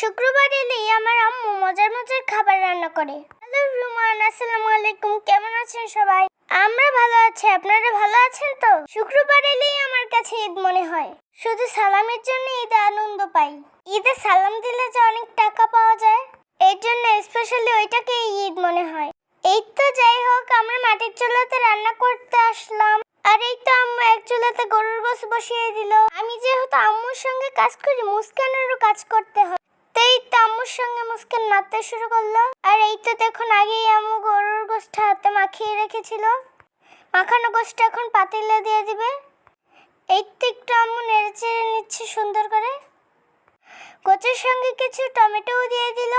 শুক্রবার এলেই আমার আম্মু মজার মজার খাবার রান্না করে। হ্যালো রুমান আসসালামু আলাইকুম। কেমন আছেন সবাই? আমরা ভালো আছি, আপনারা ভালো আছেন তো? শুক্রবার এলেই আমার কাছে ঈদ মনে হয়। শুধু সালামের জন্য ঈদে আনন্দ পাই। ঈদে সালাম দিলে যে অনেক টাকা পাওয়া যায়, এর জন্য স্পেশালি ওইটাকে ঈদ মনে হয়। এই তো যাই হোক, আমরা মাটির চুলাতে রান্না করতে আসলাম। আর এই তো আম্মু এক চুলাতে গরুর গোস বসিয়ে দিল। আমি যেহেতু আম্মুর সঙ্গে কাজ করি, মুস্কানেরও কাজ করতে হয়। সঙ্গে মুস্কান নাড়তে শুরু করল। আর এই তো দেখুন, আগেই আম্মু গরুর গোসটা হাতে মাখিয়ে রেখেছিল। মাখানো গোসটা এখন পাতিলে দিয়ে দিবে। এই তো একটু আম্মু নেড়ে চেড়ে নিচ্ছে সুন্দর করে। গোচের সঙ্গে কিছু টমেটোও দিয়ে দিল।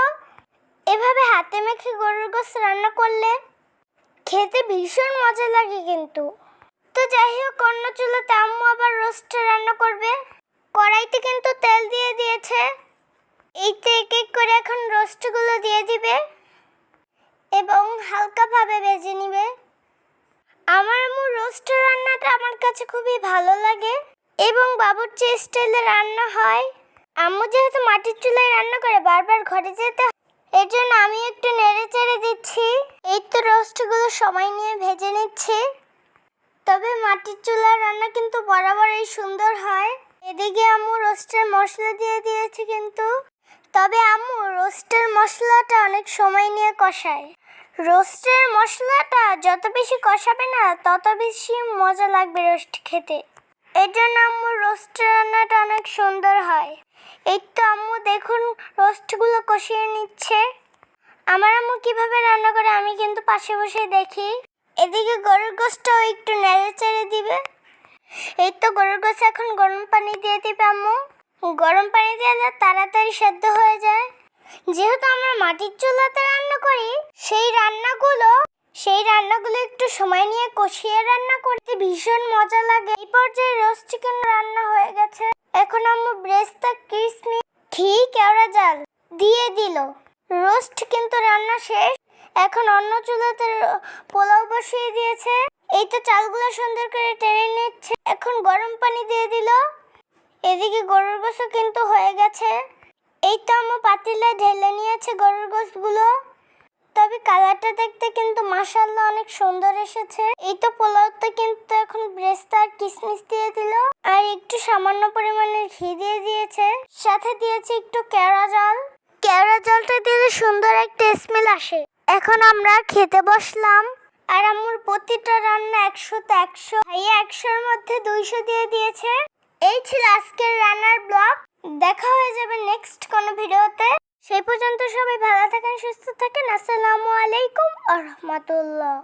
এভাবে হাতে মেখে গরুর গোস রান্না করলে খেতে ভীষণ মজা লাগে কিন্তু। তো যাই হোক, অন্য চুলোতে আম্মু আবার রোস্ট রান্না করবে। কড়াইতে কিন্তু তেল দিয়ে দিয়েছে। এইতে এক এক করে এখন রোস্টগুলো দিয়ে দিবে এবং হালকাভাবে ভেজে নিবে। আমার আম্মু রোস্ট রান্নাটা আমার কাছে খুবই ভালো লাগে এবং বাবুর্চি স্টাইলে রান্না হয়, আম্মু যেহেতু মাটির চুলায় রান্না করে বারবার ঘরে যেতে এর জন্য আমি একটু নেড়ে চেড়ে দিচ্ছি। এই তো রোস্টগুলো সময় নিয়ে ভেজে নিচ্ছি। তবে মাটির চুলার রান্না কিন্তু বরাবরই সুন্দর হয়। এদিকে আম্মু রোস্টের মশলা দিয়ে দিয়েছে কিন্তু। তবে আম্মু, রোস্টের মশলাটা অনেক সময় নিয়ে কষায়। রোস্টের মশলাটা যত বেশি কষাবে না, তত বেশি মজা লাগবে রোস্ট খেতে। এর জন্য আম্মু রোস্ট রান্নাটা অনেক সুন্দর হয়। এই তো আম্মু, দেখুন রোস্টগুলো কষিয়ে নিচ্ছে। আমার আম্মু কীভাবে রান্না করে আমি কিন্তু পাশে বসে দেখি। এদিকে গরুর গোশটাও একটু নেড়ে চেড়ে দিবে। এই তো গরুর গোশ এখন গরম পানি দিয়ে দিবে আম্মু। গরম পানি দিয়ে দিলে তাড়াতাড়ি সেদ্ধ হয়ে যায়। যেহেতু আমরা মাটির চুলাতে রান্না করি, সেই রান্নাগুলো সেই রান্নাগুলো একটু সময় নিয়ে কষিয়ে রান্না করতে ভীষণ মজা লাগে। এই পর্যায়ে রোস্ট চিকেন রান্না হয়ে গেছে। এখন আম্মু ব্রেস্তা কিসমি ঘি, কেওড়া জাল দিয়ে দিল। রোস্ট কিন্তু রান্না শেষ। এখন অন্য চুলাতে পোলাও বসিয়ে দিয়েছে। এই তো চালগুলো সুন্দর করে টেনে নিচ্ছে। এখন গরম পানি দিয়ে দিল। এদিকে গরুর গোসও কিন্তু হয়ে গেছে। এই তো আম্মু পাতিলে ঢেলে নিয়েছে গরুর গোসগুলো তবে কালারটা দেখতে কিন্তু মাশাল্লাহ অনেক সুন্দর এসেছে। এই তো পোলাওতে কিন্তু এখন ব্রেস্তা আর কিশমিশ দিয়ে দিল। আর একটু সামান্য পরিমাণে ঘি দিয়ে দিয়েছে। সাথে দিয়েছে একটু কেওড়া জল। কেওড়া জলটা দিলে সুন্দর একটা স্মেল আসে। এখন আমরা খেতে বসলাম। আর আম্মুর প্রতিটা রান্না একশো একশোতে একশো। ভাইয়া একশোর মধ্যে দুইশো দিয়ে দিয়েছে। এই ছিল আজকের রান্নার ব্লগ। দেখা হয়ে যাবে নেক্সট কোনো ভিডিওতে। সেই পর্যন্ত সবাই ভালো থাকেন, সুস্থ থাকেন। আসসালামু আলাইকুম আ রহমতুল্লাহ।